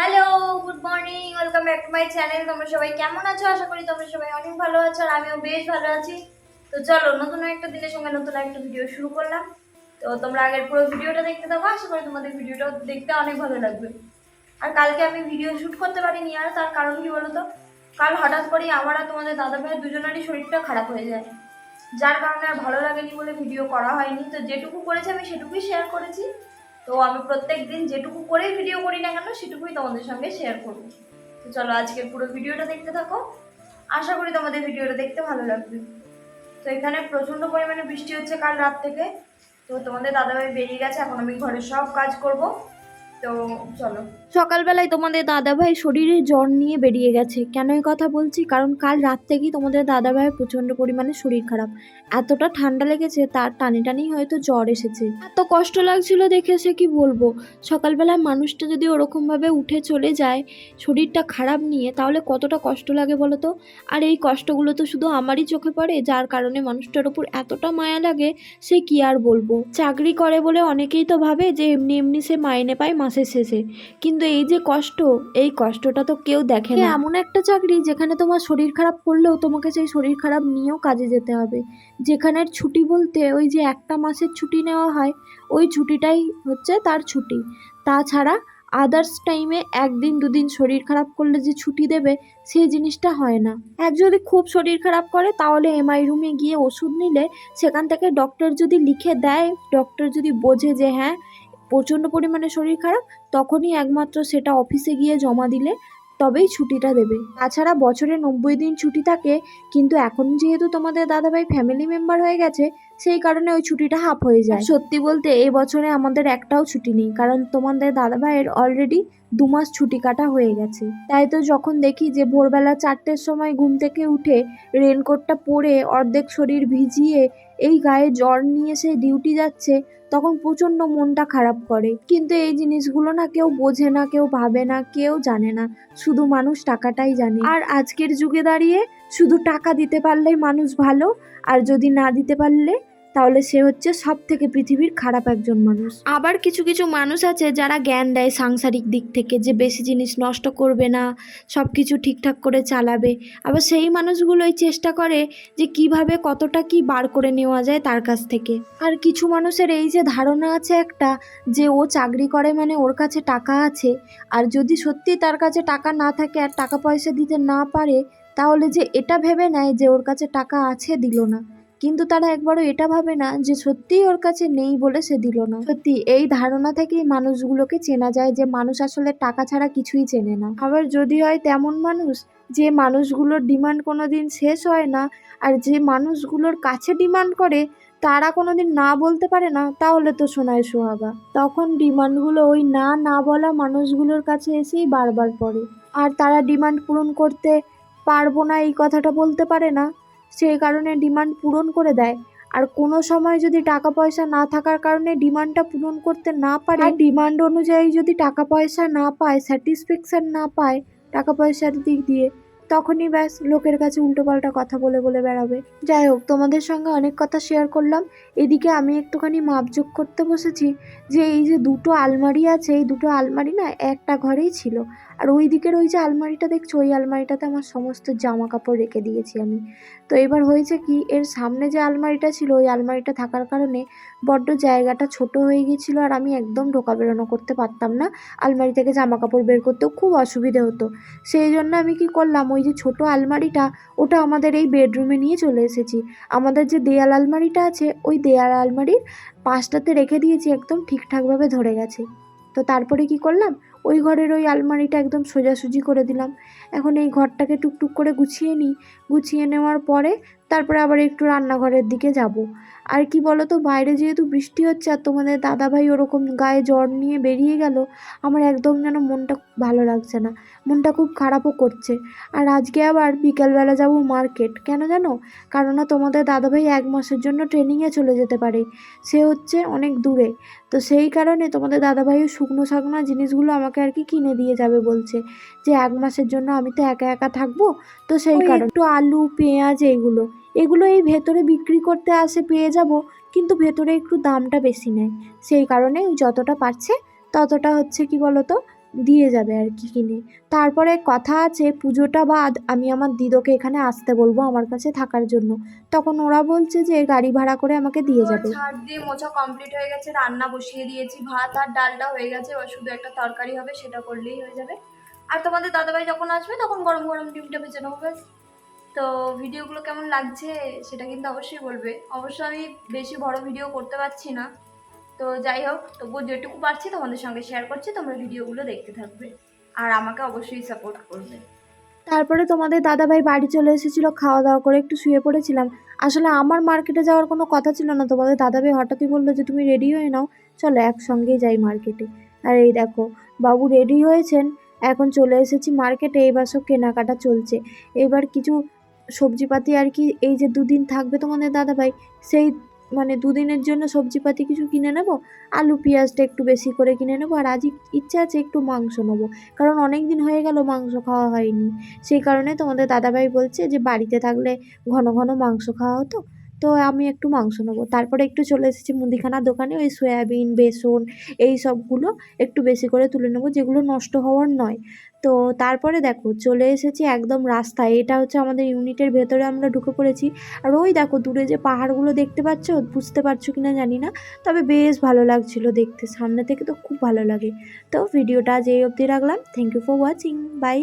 Hello good morning welcome back to my channel তোমরা সবাই কেমন আছো? আশা করি তোমরা সবাই অনেক ভালো আছো আর আমিও বেশ ভালো আছি। তো চলো, নতুন একটা দিনের সঙ্গে নতুন একটা ভিডিও শুরু করলাম। তো তোমরা আগের পুরো ভিডিওটা দেখতে থাকো, আশা করি তোমাদের ভিডিওটা দেখতে অনেক ভালো লাগবে। আর কালকে আমি ভিডিও শ্যুট করতে পারিনি আর তার কারণ কি বলো তো কাল হঠাৎ করেই আমার আর তোমাদের দাদা ভাইয়ের দুজনেরই শরীরটা খারাপ হয়ে যায়। যার কারণে আর ভালো লাগেনি বলে ভিডিও করা হয়নি। তো যেটুকু করেছি আমি সেটুকুই শেয়ার করেছি। তো আমি প্রত্যেক দিন যেটুকু করেই ভিডিও করি না কেন, সেটুকুই তোমাদের সঙ্গে শেয়ার করব। তো চলো আজকের পুরো ভিডিওটা দেখতে থাকো। আশা করি তোমাদের ভিডিওটা দেখতে ভালো লাগবে। তো এখানে প্রচণ্ড পরিমাণে বৃষ্টি হচ্ছে কাল রাত থেকে। তো তোমাদের দাদাভাই বেরিয়ে গেছে, এখন আমি ঘরে সব কাজ করব। তো চলো। সকালবেলায় তোমাদের দাদাভাই শরীরে জ্বর নিয়ে বেরিয়ে গেছে। কেন এই কথা বলছি? কারণ কাল রাত থেকেই তোমাদের দাদাভাইয়ের প্রচণ্ড পরিমাণে শরীর খারাপ। এতটা ঠান্ডা লেগেছে, তার টানি টানি হয়তো জ্বর এসেছে। এত কষ্ট লাগছিল দেখে সে কি বলব? সকালবেলায় মানুষটা যদি ওরকমভাবে উঠে চলে যায় শরীরটা খারাপ নিয়ে, তাহলে কতটা কষ্ট লাগে বলো তো? আর এই কষ্টগুলো তো শুধু আমারই চোখে পড়ে, যার কারণে মানুষটার ওপর এতটা মায়া লাগে, সে কি আর বলব? চাকরি করে বলে অনেকেই তো ভাবে যে, এমনি এমনি সে মাইনে পায় মাসের শেষে। কিন্তু এই যে কষ্ট, এই কষ্টটা তো কেউ দেখে না। এমন একটা চাকরি যেখানে তোমার শরীর খারাপ করলেও তোমাকে সেই শরীর খারাপ নিয়েও কাজে যেতে হবে। যেখানের ছুটি বলতে ওই যে একটা মাসের ছুটি নেওয়া হয়, ওই ছুটিটাই হচ্ছে তার ছুটি। তাছাড়া আদার্স টাইমে একদিন দুদিন শরীর খারাপ করলে যে ছুটি দেবে, সেই জিনিসটা হয় না। এক যদি খুব শরীর খারাপ করে, তাহলে এমআই রুমে গিয়ে ওষুধ নিলে, সেখান থেকে ডক্টর যদি লিখে দেয় ডক্টর যদি বোঝে যে হ্যাঁ প্রচণ্ড পরিমাণে শরীর খারাপ, তখনই একমাত্র সেটা অফিসে গিয়ে জমা দিলে, তবেই ছুটিটা দেবে। তাছাড়া বছরে নব্বই দিন ছুটি থাকে, কিন্তু এখন যেহেতু তোমাদের দাদাভাই ফ্যামিলি মেম্বার হয়ে গেছে, সেই কারণে ওই ছুটিটা হাফ হয়ে যায়। সত্যি বলতে এই বছরে আমাদের একটাও ছুটি নেই, কারণ তোমাদের দাদাভাইয়ের অলরেডি দু মাস ছুটি কাটা হয়ে গেছে। তাই তো যখন দেখি যে ভোরবেলা চারটের সময় ঘুম থেকে উঠে রেনকোটটা পরে অর্ধেক শরীর ভিজিয়ে এই গায়ে জ্বর নিয়ে সে ডিউটি যাচ্ছে, তখন প্রচণ্ড মনটা খারাপ করে। কিন্তু এই জিনিসগুলো না কেউ বোঝে না, কেউ ভাবে না, কেউ জানে না। শুধু মানুষ টাকাটাই জানে। আর আজকের যুগে দাঁড়িয়ে শুধু টাকা দিতে পারলেই মানুষ ভালো, আর যদি না দিতে পারলে তাহলে সে হচ্ছে সব থেকে পৃথিবীর খারাপ একজন মানুষ। আবার কিছু কিছু মানুষ আছে যারা জ্ঞান দেয় সাংসারিক দিক থেকে যে বেশি জিনিস নষ্ট করবে না সব কিছু ঠিকঠাক করে চালাবে। আবার সেই মানুষগুলোই চেষ্টা করে যে কীভাবে কতটা কি বার করে নেওয়া যায় তার কাছ থেকে। আর কিছু মানুষের এই যে ধারণা আছে একটা যে ও চাকরি করে মানে ওর কাছে টাকা আছে, আর যদি সত্যি তার কাছে টাকা না থাকে আর টাকা পয়সা দিতে না পারে, তাহলে যে এটা ভেবে নেয় যে ওর কাছে টাকা আছে, দিল না। কিন্তু তারা একবারও এটা ভাবে না যে সত্যিই ওর কাছে নেই বলে সে দিল না। সত্যি, এই ধারণা থেকেই মানুষগুলোকে চেনা যায় যে মানুষ আসলে টাকা ছাড়া কিছুই চেনে না। আবার যদি হয় তেমন মানুষ যে মানুষগুলোর ডিমান্ড কোনো দিন শেষ হয় না আর যে মানুষগুলোর কাছে ডিমান্ড করে তারা কোনো দিন না বলতে পারে না, তাহলে তো শোনায় সোহাগা। তখন ডিমান্ডগুলো ওই না না বলা মানুষগুলোর কাছে এসেই বারবার পড়ে। আর তারা ডিমান্ড পূরণ করতে পারব না এই কথাটা বলতে পারে না। সেই কারণে ডিমান্ড পূরণ করে দেয়। আর কোনো সময় যদি টাকা পয়সা না থাকার কারণে ডিমান্ডটা পূরণ করতে না পারে ডিমান্ড অনুযায়ী যদি টাকা পয়সা না পায় স্যাটিসফ্যাকশান না পায় টাকা পয়সার দিক দিয়ে তখনই ব্যাস, লোকের কাছে উল্টোপাল্টা কথা বলে বলে বেড়াবে। যাই হোক, তোমাদের সঙ্গে অনেক কথা শেয়ার করলাম। এদিকে আমি একটুখানি মাপযোগ করতে বসেছি যে এই যে দুটো আলমারি আছে, এই দুটো আলমারি না একটা ঘরেই ছিল। আর ওই দিকের ওই যে আলমারিটা দেখছ, ওই আলমারিটাতে আমার সমস্ত জামা কাপড় রেখে দিয়েছি আমি। তো এবার হয়েছে কি, এর সামনে যে আলমারিটা ছিল, ওই আলমারিটা থাকার কারণে বড্ড জায়গাটা ছোট হয়ে গিয়েছিল আর আমি একদম ঢোকা বেরোনো করতে পারতাম না। আলমারি থেকে জামা কাপড় বের করতেও খুব অসুবিধে হতো। সেই জন্য আমি কি করলাম ওই যে ছোট আলমারিটা, ওটা আমাদের এই বেডরুমে নিয়ে চলে এসেছি। আমাদের যে দেয়াল আলমারিটা আছে, ওই দেয়াল আলমারির পাশটাতে রেখে দিয়েছি, একদম ঠিকঠাকভাবে ধরে গেছে। তো তারপরে কি করলাম? ওই ঘরের ওই আলমারিটা একদম সোজাসুজি করে দিলাম। এখন এই ঘরটাকে টুকটুক করে গুছিয়ে নিই। গুছিয়ে নেওয়ার পরে তারপরে আবার একটু রান্নাঘরের দিকে যাব। আর কি বলো তো বাইরে যেহেতু বৃষ্টি হচ্ছে আর তোমাদের দাদাভাই ওরকম গায়ে জ্বর নিয়ে বেরিয়ে গেল আমার একদম যেন মনটা ভালো লাগছে না মনটা খুব খারাপও করছে। আর আজকে আবার বিকেলবেলা যাব মার্কেট কেন জানো? কারণ না তোমাদের দাদাভাই এক মাসের জন্য ট্রেনিংয়ে চলে যেতে পারে সে হচ্ছে অনেক দূরে। তো সেই কারণে তোমাদের দাদাভাইও শুকনো শাকনো জিনিসগুলো আমাকে আর কি কিনে দিয়ে যাবে বলছে যে এক মাসের জন্য আমি তো একা একা থাকব তো সেই কারণে। একটু আলু পেঁয়াজ এইগুলো। এগুলো এই ভেতরে বিক্রি করতে আসে পেয়ে যাব। কিন্তু ভেতরে একটু দামটা বেশি নেয়। সেই কারণে যতটা পারছে ততটা হচ্ছে কি বলতো দিয়ে যাবে আর কি কিনে। তারপরে কথা আছে পুজোটা বাদ আমি আমার দিদোকে এখানে আসতে বলব আমার কাছে থাকার জন্য। তখন ওরা বলছে যে গাড়ি ভাড়া করে আমাকে দিয়ে যাবে। ঝাড় দিয়ে মোছা কমপ্লিট হয়ে গেছে রান্না বসিয়ে দিয়েছি। ভাত আর ডালটা হয়ে গেছে এবার শুধু একটা তরকারি হবে সেটা করলেই হয়ে যাবে। আর তোমাদের দাদাভাই যখন আসবে তখন গরম গরম ডিমটা ভেজে নেব ব্যাস। তো ভিডিওগুলো কেমন লাগছে সেটা কিন্তু অবশ্যই বলবে। অবশ্য আমি বেশি বড় ভিডিও করতে পারছি না। তো যাই হোক, তবুও যেটুকু পারছি তোমাদের সঙ্গে শেয়ার করছি, তোমরা ভিডিওগুলো দেখতে থাকবে। আর আমাকে অবশ্যই সাপোর্ট করবে। তারপরে তোমাদের দাদাভাই বাড়ি চলে এসেছিল খাওয়া দাওয়া করে একটু শুয়ে পড়েছিলাম। আসলে আমার মার্কেটে যাওয়ার কোনো কথা ছিল না। তোমাদের দাদাভাই হঠাৎই বলল যে, তুমি রেডি হয়ে নাও, চলো একসঙ্গেই যাই মার্কেটে আর এই দেখো, বাবু রেডি হয়েছেন, এখন চলে এসেছি মার্কেটে এই সব কেনাকাটা চলছে। এবার কিছু সবজিপাতি আর কি, এই যে দুদিন থাকবে তোমাদের দাদাভাই, সেই মানে দুদিনের জন্য সবজিপাতি কিছু কিনে নেব? আলু, পেঁয়াজটা একটু বেশি করে কিনে নেব, আর আজ ইচ্ছা আছে একটু মাংস নেব, কারণ অনেক দিন হয়ে গেল মাংস খাওয়া হয়নি। সেই কারণে তোমাদের দাদাভাই বলছে যে বাড়িতে থাকলে ঘন ঘন মাংস খাওয়া হতো তো আমি একটু মাংস নেব। তারপরে একটু চলে এসেছি মুদিখানার দোকানে, ওই সয়াবিন, বেসন, এই সবগুলো একটু বেশি করে তুলে নেব, যেগুলো নষ্ট হওয়ার নয়। তো তারপরে দেখো, চলে এসেছি একদম রাস্তায়। এটা হচ্ছে আমাদের ইউনিটের ভেতরে আমরা ঢুকে পড়েছি। আর ওই দেখো, দূরে যে পাহাড়গুলো দেখতে পাচ্ছ, বুঝতে পারছ কিনা জানি না, তবে বেশ ভালো লাগছিল দেখতে। সামনে থেকে তো খুব ভালো লাগে। তো ভিডিওটা আজ এই অবধি রাখলাম। Thank you for watching bye